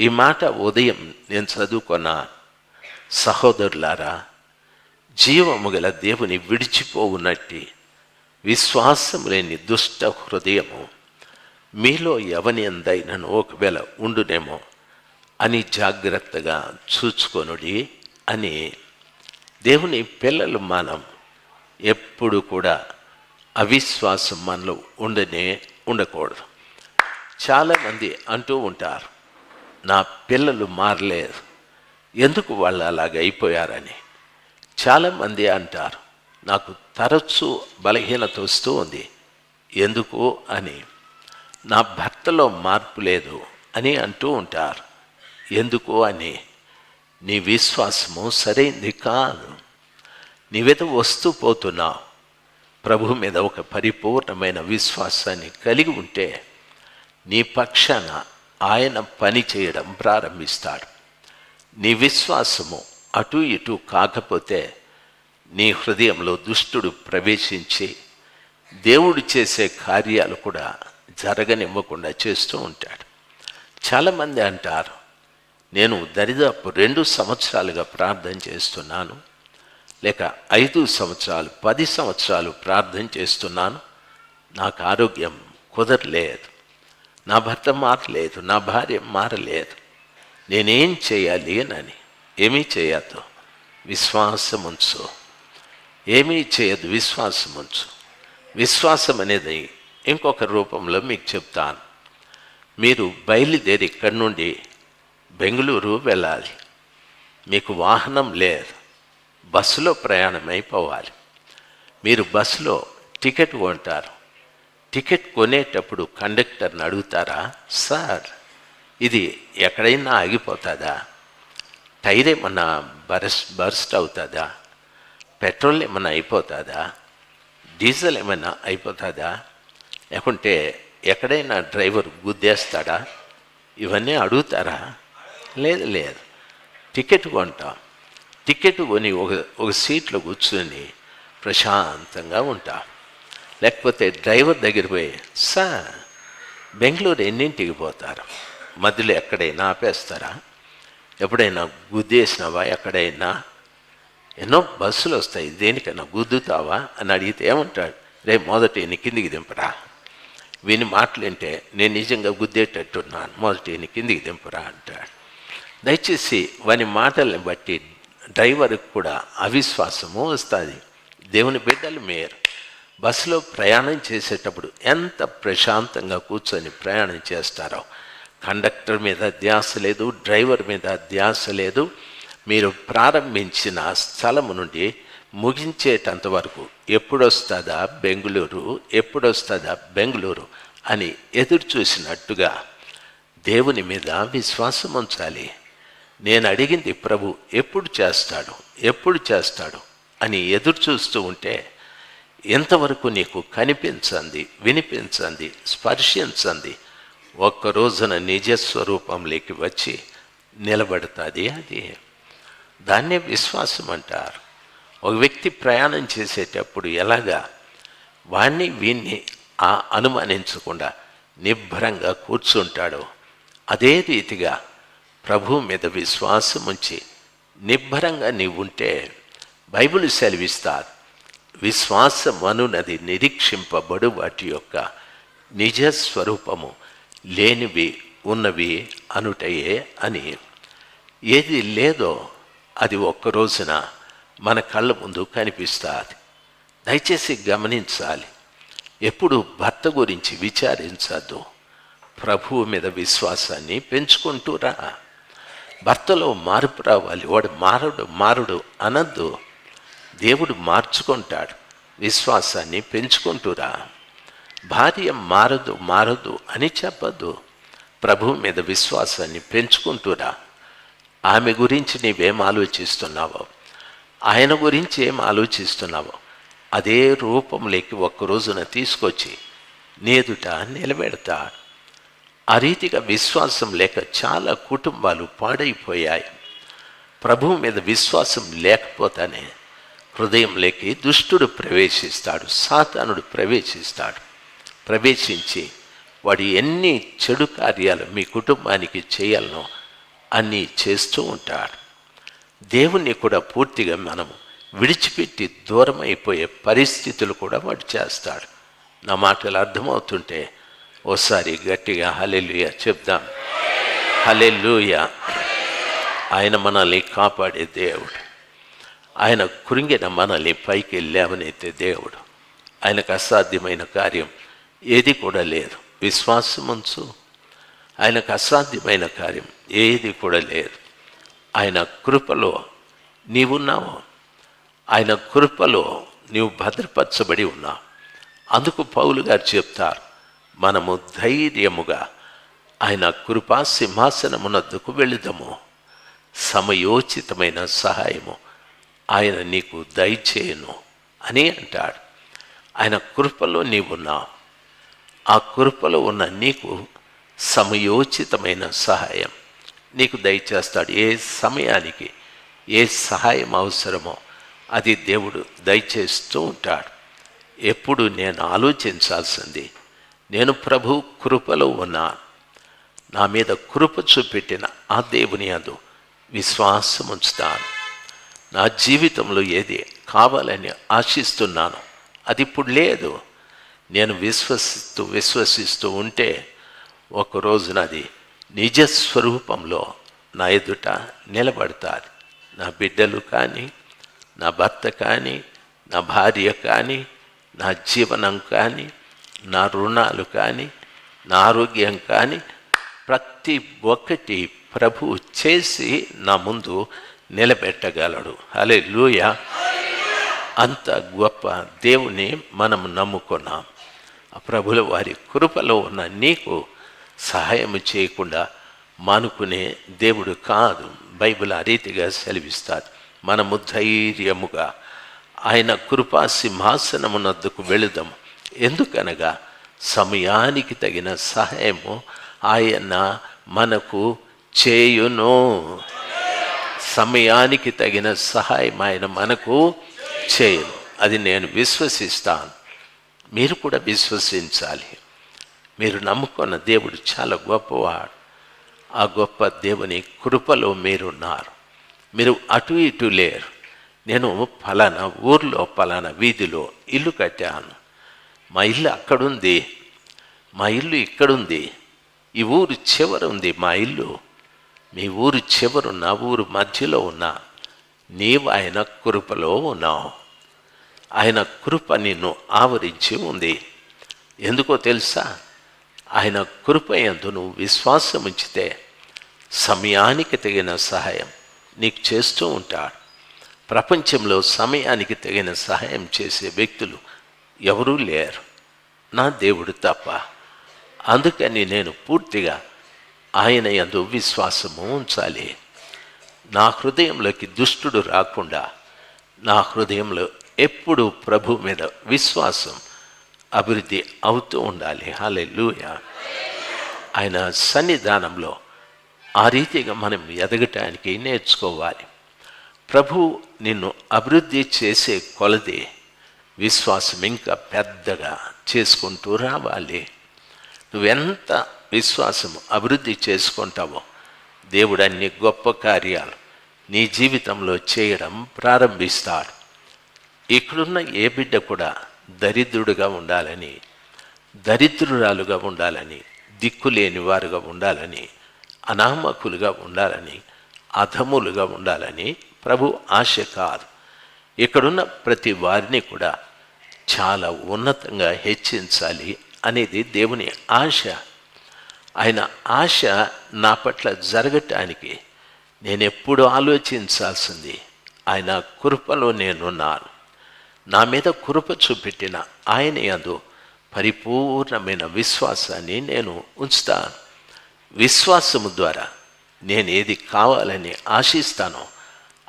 ఈ మాట ఉదయం నేను చదువుకున్న సహోదరులారా జీవము గల దేవుని విడిచిపోవునట్టి విశ్వాసము లేని దుష్ట హృదయము మీలో ఎవని ఎందైనను ఒకవేళ ఉండునేమో అని జాగ్రత్తగా చూచుకొనుడి అని దేవుని పిల్లలు మనం ఎప్పుడు కూడా అవిశ్వాసం మనలో ఉండనే ఉండకూడదు. చాలామంది అంటూ ఉంటారు నా పిల్లలు మారలేదు. ఎందుకు వాళ్ళు అలాగ అయిపోయారని? చాలామంది అంటారు నాకు తరచూ బలహీనత వస్తూ ఉంది. ఎందుకు అని. నా భర్తలో మార్పు లేదు అని అంటూ ఉంటారు. ఎందుకు అని. నీ విశ్వాసము సరైంది కాదు. నీవేదో వస్తూ పోతున్నావు. ప్రభు మీద ఒక పరిపూర్ణమైన విశ్వాసాన్ని కలిగి ఉంటే నీ పక్షాన ఆయన పని చేయడం ప్రారంభిస్తాడు. నీ విశ్వాసము అటు ఇటు కాకపోతే నీ హృదయంలో దుష్టుడు ప్రవేశించి దేవుడు చేసే కార్యాలు కూడా జరగనివ్వకుండా చేస్తూ ఉంటాడు. చాలామంది అంటారు నేను దరిదాపు రెండు సంవత్సరాలుగా ప్రార్థన చేస్తున్నాను లేక ఐదు సంవత్సరాలు పది సంవత్సరాలు ప్రార్థన చేస్తున్నాను నాకు ఆరోగ్యం కుదరలేదు. నా భర్త మారలేదు నా భార్య మారలేదు. నేనేం చేయాలి అని? ఏమీ చేయద్దు. విశ్వాసం ఉంచు ఏమీ చేయదు విశ్వాసం ఉంచు విశ్వాసం అనేది ఇంకొక రూపంలో మీకు చెప్తాను. మీరు బయలుదేరి ఇక్కడి నుండి బెంగళూరు వెళ్ళాలి. మీకు వాహనం లేదు. బస్సులో ప్రయాణం అయిపోవాలి మీరు బస్సులో టికెట్ కొంటారు. టికెట్ కొనేటప్పుడు కండక్టర్ని అడుగుతారా? సార్ ఇది ఎక్కడైనా ఆగిపోతుందా? టైర్ ఏమన్నా బరస్ బర్స్ట్ అవుతుందా? పెట్రోల్ ఏమన్నా అయిపోతుందా? డీజిల్ ఏమైనా అయిపోతుందా? లేకుంటే ఎక్కడైనా డ్రైవర్ గుద్దేస్తాడా? ఇవన్నీ అడుగుతారా? లేదు లేదు. టికెట్ కొంటాం. టికెట్ కొని ఒక ఒక సీట్లో కూర్చొని ప్రశాంతంగా ఉంటాం. లేకపోతే డ్రైవర్ దగ్గర పోయి సార్ బెంగళూరు ఎన్నింటికి పోతారు? మధ్యలో ఎక్కడైనా ఆపేస్తారా? ఎప్పుడైనా గుద్దేసినావా? ఎక్కడైనా? ఎన్నో బస్సులు వస్తాయి దేనికైనా గుద్దుతావా? అని అడిగితే ఏమంటాడు రే మొదట ఈయన కిందికి దింపరా. విని మాటలంటే నేను నిజంగా గుద్దేటట్టున్నాను. మొదట ఈయన కిందికి దింపరా అంటాడు. దయచేసి వాని మాటల్ని బట్టి డ్రైవర్కి కూడా అవిశ్వాసము వస్తుంది. దేవుని బిడ్డలు మేరు. బస్సులో ప్రయాణం చేసేటప్పుడు ఎంత ప్రశాంతంగా కూర్చొని ప్రయాణం చేస్తారో. కండక్టర్ మీద ధ్యాస లేదు డ్రైవర్ మీద ధ్యాస లేదు. మీరు ప్రారంభించిన స్థలము నుండి ముగించేటంత వరకు ఎప్పుడొస్తుందా బెంగళూరు ఎప్పుడొస్తుందా బెంగళూరు అని ఎదురు చూసినట్టుగా దేవుని మీద విశ్వాసం ఉంచాలి. నేను అడిగింది ప్రభు ఎప్పుడు చేస్తాడు ఎప్పుడు చేస్తాడు? అని ఎదురు చూస్తూ ఉంటే ఎంతవరకు నీకు కనిపించంది వినిపించంది స్పర్శించంది ఒక్క రోజున నిజస్వరూపంలోకి వచ్చి నిలబడుతుంది అది. దాన్నే విశ్వాసం అంటారు. ఒక వ్యక్తి ప్రయాణం చేసేటప్పుడు ఎలాగా వాణ్ణి వీణ్ణి ఆ అనుమానించకుండా నిభ్రంగా కూర్చుంటాడో అదే రీతిగా ప్రభు మీద విశ్వాసం ఉంచి నిబ్బరంగా నీవుంటే బైబిల్ సెలవిస్తారు. విశ్వాసమనునది నిరీక్షింపబడు వాటి యొక్క నిజ స్వరూపము లేనివి ఉన్నవి అనుటయే అని. ఏది లేదో అది ఒక్క రోజున మన కళ్ళ ముందు కనిపిస్తుంది. దయచేసి గమనించాలి. ఎప్పుడు భర్త గురించి విచారించద్దు. ప్రభువు మీద విశ్వాసాన్ని పెంచుకుంటూరా భర్తలో మార్పు రావాలి. వాడు మారడు మారుడు అనద్దు. దేవుడు మార్చుకుంటాడు. విశ్వాసాన్ని పెంచుకుంటూరా. భార్య మారదు మారదు అని చెప్పదు. ప్రభు మీద విశ్వాసాన్ని పెంచుకుంటూరా. ఆమె గురించి నీవేం ఆలోచిస్తున్నావో? ఆయన గురించి ఏం ఆలోచిస్తున్నావో? అదే రూపంలోకి ఒక్క రోజున తీసుకొచ్చి నేదుట నిలబెడతా. ఆ రీతిగా విశ్వాసం లేక చాలా కుటుంబాలు పాడైపోయాయి. ప్రభు మీద విశ్వాసం లేకపోతేనే హృదయంలోకి దుష్టుడు ప్రవేశిస్తాడు సాతానుడు ప్రవేశిస్తాడు. ప్రవేశించి వాడు ఎన్ని చెడు కార్యాలు మీ కుటుంబానికి చేయాలనో అన్నీ చేస్తూ ఉంటాడు. దేవుణ్ణి కూడా పూర్తిగా మనం విడిచిపెట్టి దూరం అయిపోయే పరిస్థితులు కూడా వాడు చేస్తాడు. నా మాటలు అర్థమవుతుంటే ఓసారి గట్టిగా హలెలుయ చెప్దాం. హలెలుయ ఆయన మనల్ని కాపాడే దేవుడు. ఆయన కృంగిన మనల్ని పైకి వెళ్ళామనైతే దేవుడు. ఆయనకు అసాధ్యమైన కార్యం ఏది కూడా లేదు. విశ్వాసముంచు ఆయనకు అసాధ్యమైన కార్యం ఏది కూడా లేదు. ఆయన కృపలో నీవున్నావు. ఆయన కృపలో నీవు భద్రపరచబడి ఉన్నావు. అందుకు పౌలు గారు చెప్తారు మనము ధైర్యముగా ఆయన కృపా సింహాసనమునద్దుకు వెళుదము. సమయోచితమైన సహాయము ఆయన నీకు దయచేయను అని అంటాడు. ఆయన కృపలో నీవున్నావు ఆ కృపలో ఉన్న నీకు సమయోచితమైన సహాయం. నీకు దయచేస్తాడు. ఏ సమయానికి ఏ సహాయం అవసరమో అది దేవుడు దయచేస్తూ ఉంటాడు. ఎప్పుడు నేను ఆలోచించాల్సింది నేను ప్రభు కృపలో ఉన్నా నా మీద కృప చూపెట్టిన ఆ దేవుని అందు విశ్వాసం ఉంచుతాను నా జీవితంలో ఏది కావాలని ఆశిస్తున్నాను అది ఇప్పుడు లేదు. నేను విశ్వసిస్తూ విశ్వసిస్తూ ఉంటే ఒకరోజున అది నిజ స్వరూపంలో నా ఎదుట నిలబడతారు నా బిడ్డలు కానీ నా భర్త కానీ నా భార్య కానీ నా జీవనం కానీ నా రుణాలు కానీ నా ఆరోగ్యం కానీ ప్రతి ఒక్కటి ప్రభు చేసి నా ముందు నిలబెట్టగలడు. అలే లూయ అంత గొప్ప దేవుని మనం నమ్ముకున్నాం. ప్రభుల వారి కృపలో ఉన్న నీకు సహాయం చేయకుండా మానుకునే దేవుడు కాదు బైబిల్ ఆ రీతిగా సెలవిస్తారు మనము ధైర్యముగా ఆయన కృపా సింహాసనమునద్దుకు వెళుదాం. ఎందుకనగా సమయానికి తగిన సహాయము ఆయన మనకు చేయును. సమయానికి తగిన సహాయం ఆయన మనకు చేయను. అది నేను విశ్వసిస్తాను. మీరు కూడా విశ్వసించాలి. మీరు నమ్ముకున్న దేవుడు చాలా గొప్పవాడు. ఆ గొప్ప దేవుని కృపలో మీరున్నారు మీరు అటు ఇటు లేరు. నేను ఫలానా ఊర్లో ఫలానా వీధిలో ఇల్లు కట్టాను. మా ఇల్లు అక్కడుంది. మా ఇల్లు ఇక్కడుంది. ఈ ఊరు చివరుంది మా ఇల్లు. మీ ఊరు చివరు నా ఊరు మధ్యలో ఉన్నా నీవు ఆయన కృపలో ఉన్నావు. ఆయన కృప నిన్ను ఆవరించి ఉంది. ఎందుకో తెలుసా? ఆయన కృప ఎందు నువ్వు విశ్వాసం ఉంచితే సమయానికి తగిన సహాయం నీకు చేస్తూ ఉంటాడు. ప్రపంచంలో సమయానికి తగిన సహాయం చేసే వ్యక్తులు ఎవరూ లేరు. నా దేవుడు తప్ప. అందుకని నేను పూర్తిగా ఆయన యందు విశ్వాసము ఉంచాలి. నా హృదయంలోకి దుష్టుడు రాకుండా నా హృదయంలో ఎప్పుడు ప్రభు మీద విశ్వాసం అభివృద్ధి అవుతూ ఉండాలి. హాలెలూయ ఆయన సన్నిధానంలో ఆ రీతిగా మనం ఎదగటానికి నేర్చుకోవాలి. ప్రభు నిన్ను అభివృద్ధి చేసే కొలది విశ్వాసం ఇంకా పెద్దగా చేసుకుంటూ రావాలి. నువ్వెంత విశ్వాసం అభివృద్ధి చేసుకుంటావో దేవుడు అన్ని గొప్ప కార్యాలు నీ జీవితంలో చేయడం ప్రారంభిస్తాడు. ఇక్కడున్న ఏ బిడ్డ కూడా దరిద్రుడుగా ఉండాలని దరిద్రురాలుగా ఉండాలని దిక్కులేని వారుగా ఉండాలని అనామకులుగా ఉండాలని అధములుగా ఉండాలని ప్రభు ఆశ కాదు. ఇక్కడున్న ప్రతి వారిని కూడా చాలా ఉన్నతంగా హెచ్చించాలి అనేది దేవుని ఆశ. ఆయన ఆశ నా పట్ల జరగటానికి నేను ఎప్పుడు ఆలోచించాల్సింది ఆయన కృపలో నేనున్నాను. నా మీద కృప చూపెట్టిన ఆయన యందు పరిపూర్ణమైన విశ్వాసాన్ని నేను ఉంచుతాను. విశ్వాసము ద్వారా నేను ఏది కావాలని ఆశిస్తానో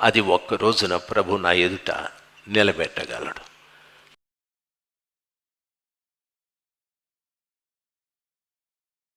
అది ఒక్క రోజున ప్రభు నా ఎదుట నిలబెట్టగలడు.